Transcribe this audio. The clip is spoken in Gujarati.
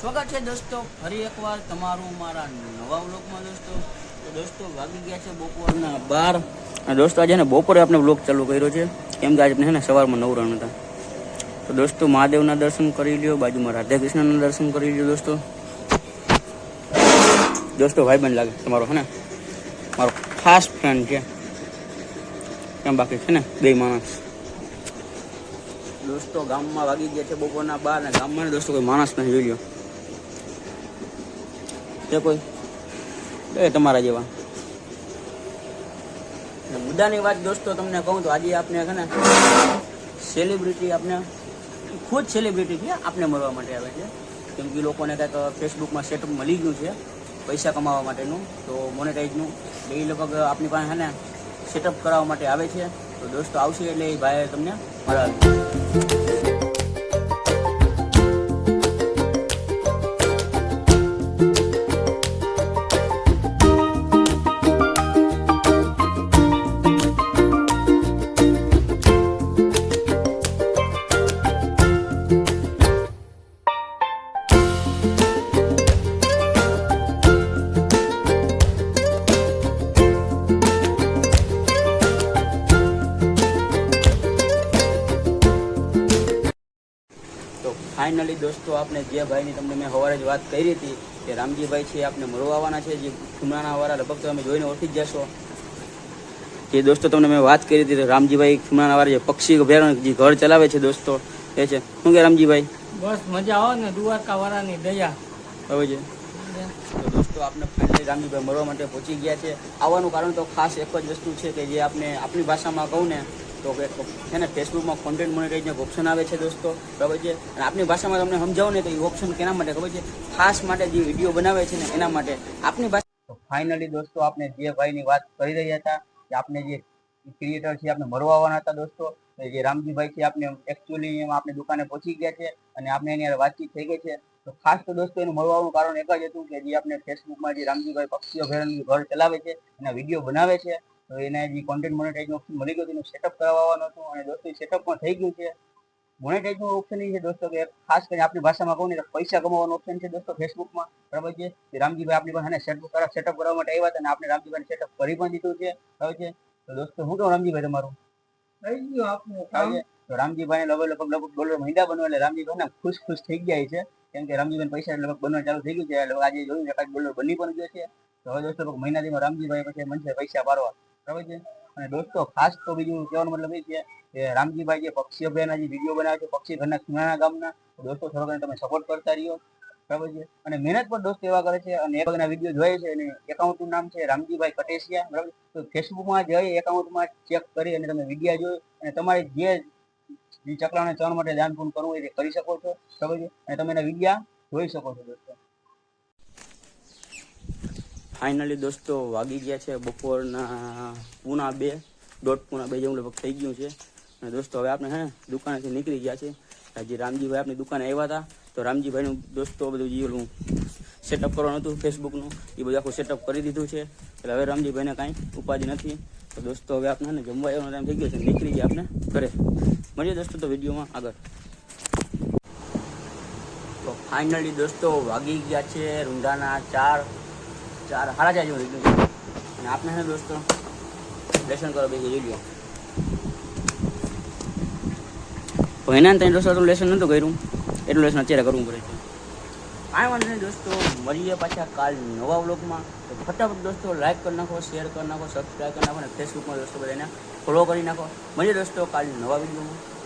સ્વાગત છે દોસ્તો. ફરી એકવાર તમારું મારા નવા વ્લોગમાં દોસ્તો. તો દોસ્તો, વાગી ગયા છે બપોરના બાર. અને દોસ્તો, આજે ને બપોરે આપણે વ્લોગ ચાલુ કર્યો છે. કેમ કે આજે ને સવારમાં નવરણ હતા. તો દોસ્તો, મહાદેવના દર્શન કરી લ્યો, બાજુમાં રાધે કૃષ્ણના દર્શન કરી લ્યો દોસ્તો. દોસ્તો ભાઈ બંધ લાગે તમારો, હે ને? મારો ખાસ ફ્રેન્ડ છે. કેમ બાકી છે ને બે માણસ. દોસ્તો, ગામમાં વાગી ગયા છે બપોરના બાર ને ગામમાં દોસ્તો કોઈ માણસ નથી જોઈ લ્યો. છે કોઈ? એ તમારા જેવા. મુદ્દાની વાત દોસ્તો તમને કહું તો આજે આપણે છે ને સેલિબ્રિટી આપણે ખુદ સેલિબ્રિટી છે આપણે મળવા માટે આવે છે. કેમ કે લોકોને કંઈક ફેસબુકમાં સેટઅપ મળી ગયું છે પૈસા કમાવા માટેનું, તો મોનેટાઈઝનું એટલે એ લગભગ આપણી પાસે છે ને સેટઅપ કરાવવા માટે આવે છે. તો દોસ્તો આવશે એટલે એ ભાઈ તમને મળાવે. ફાઇનલી દોસ્તો આપણે જે ભાઈની તમને મેં સવારે જ વાત કરી હતી કે રામજીભાઈ છે આપણે મળવા આવવાના છે જે ખુમરાણાવાળા લગભગ તમે જોઈને ઓળખી જ જશો. જે દોસ્તો તમને મેં વાત કરી હતી રામજીભાઈ ખુમરાણાવાળા જે પક્ષી અભયારણ્ય જે ઘર ચલાવે છે દોસ્તો એ છે. શું કે રામજીભાઈ? બસ મજા આવે ને દુવારકા વાળાની દયા. હવે છે તો દોસ્તો આપણે ફાઇનલી રામજીભાઈ મળવા માટે પહોંચી ગયા છે. આવવાનું કારણ તો ખાસ એક જ વસ્તુ છે કે જે આપણે આપણી ભાષામાં કહું ને તો કે છે ને ફેસબુકમાં કોન્ટેન્ટ મોનેટાઈઝનો ઓપ્શન આવે છે દોસ્તો, બરાબર છે? અને આપણી ભાષામાં તમને સમજાવું ને તો એ ઓપ્શન કેના માટે? ખબર છે? ખાસ માટે જે વીડિયો બનાવે છે ને, એના માટે. આપની ભાષા ફાઇનલી દોસ્તો, આપણે જે ભાઈની વાત કરી રહ્યા હતા કે આપણે જે ક્રિએટર છે આપણે મળવા આવવાના હતા દોસ્તો જે રામજીભાઈ છે આપણે એકચ્યુઅલી આપણે દુકાને પહોંચી ગયા છે અને આપણે એની વાતચીત થઈ ગઈ છે. તો ખાસ તો દોસ્તો, એનું મળવાનું કારણ એક જ હતું કે જે આપણે ફેસબુકમાં જે રામજીભાઈ પક્ષી અભયારણ્ય ઘર ચલાવે છે, એના વીડિયો બનાવે છે. તો એને જે કોન્ટેન્ટ મોનેટાઇઝ ઓપ્શન મળી ગયો એનું સેટઅપ કરાવવાનું હતું અને દોસ્તો સેટઅપ પણ થઈ ગયું છે. મોનેટાઇઝનું ઓપ્શન એ છે દોસ્તો કે ખાસ કરીને આપણી ભાષામાં કહું ને તો પૈસા કમાવાનો ઓપ્શન છે દોસ્તો ફેસબુકમાં બરાબર છે? રામજીભાઈ આપણી પાસે સેટઅપ કરા સેટઅપ કરવા માટે આવ્યા હતા અને આપણે રામજીભાઈ સેટઅપ કરી પણ દીધું છે. બરાબર છે? તો દોસ્તો હું કહું રામજીભાઈ તમારું? થઈ ગયું આપનું કામ. તો રામજીભાઈ લગભગ લગભગ લગભગ ડોલર મહિના બનવા એટલે રામજીભાઈ ના ખુશ ખુશ થઈ ગયા છે. કેમ કે રામજીભાઈ પૈસા લગભગ બનવા ચાલુ થઈ ગયું છે. આજે જોયું એકાદ ડોલર બની પણ ગયો છે. તો હવે દોસ્તો લગભગ મહિના રામજીભાઈ પછી મનસે પૈસા પાડવા. બરાબર અને દોસ્તો, ખાસ તો બીજું કહેવાનો મતલબ એ છે કે રામજીભાઈ જે પક્ષી અભયારના જે વીડિયો બનાવે છે, પક્ષી ઘરના ખીમાણા ગામના દોસ્તો થોડો તમે સપોર્ટ કરતા રહ્યો. બરાબર અને મહેનત પણ દોસ્તો એવા કરે છે અને એક વીડિયો જોઈએ છે અને એકાઉન્ટનું નામ છે રામજીભાઈ કટેશિયા, બરાબર? તો ફેસબુકમાં જઈ એકાઉન્ટમાં ચેક કરી અને તમે વિડીયા જોઈ અને તમારે જે ચકલાને ચણ માટે દાન કરવું હોય તે કરી શકો છો. બરાબર અને તમે એના વિડીયા જોઈ શકો છો દોસ્તો. ફાઇનલી દોસ્તો વાગી ગયા છે બપોરના પૂના બે, દોઢ પૂના બે જેવું લગભગ થઈ ગયું છે. અને દોસ્તો હવે આપણે હે, દુકાનેથી નીકળી ગયા છે આજે રામજીભાઈ આપણી દુકાને આવ્યા હતા. તો રામજીભાઈનું દોસ્તો બધું જે સેટઅપ કરવાનું હતું ફેસબુકનું એ બધું આખું સેટઅપ કરી દીધું છે. એટલે હવે રામજીભાઈને કાંઈ ઉપાધિ નથી. તો દોસ્તો હવે આપણે ને જમવા એવાનો ટાઈમ થઈ ગયો છે. નીકળી ગયા આપણે ઘરે. મળીએ દોસ્તો તો વિડીયોમાં આગળ. તો ફાઇનલી દોસ્તો વાગી ગયા છે રૂંધાના ચાર. ચાર સાડા ચાર જેવું લીધું અને આપણે છે ને દોસ્તો, દર્શન કરો બેસી, જોઈ લો એના ત્રણ દોસ્તો એટલું લેસન નહોતું કર્યું. એટલું લેસન અત્યારે કરવું પડે છે. કાંઈ વાંધો નહીં દોસ્તો, મળીએ પાછા કાલ નવા વ્લોગમાં. તો ફટાફટ દોસ્તો લાઈક કરી નાખો શેર કરી નાખો સબસ્ક્રાઈબ કરી નાખો, અને ફેસબુકમાં દોસ્તો બધાને ફોલો કરી નાખો. મળીએ દોસ્તો કાલ નવા વિડીયોમાં.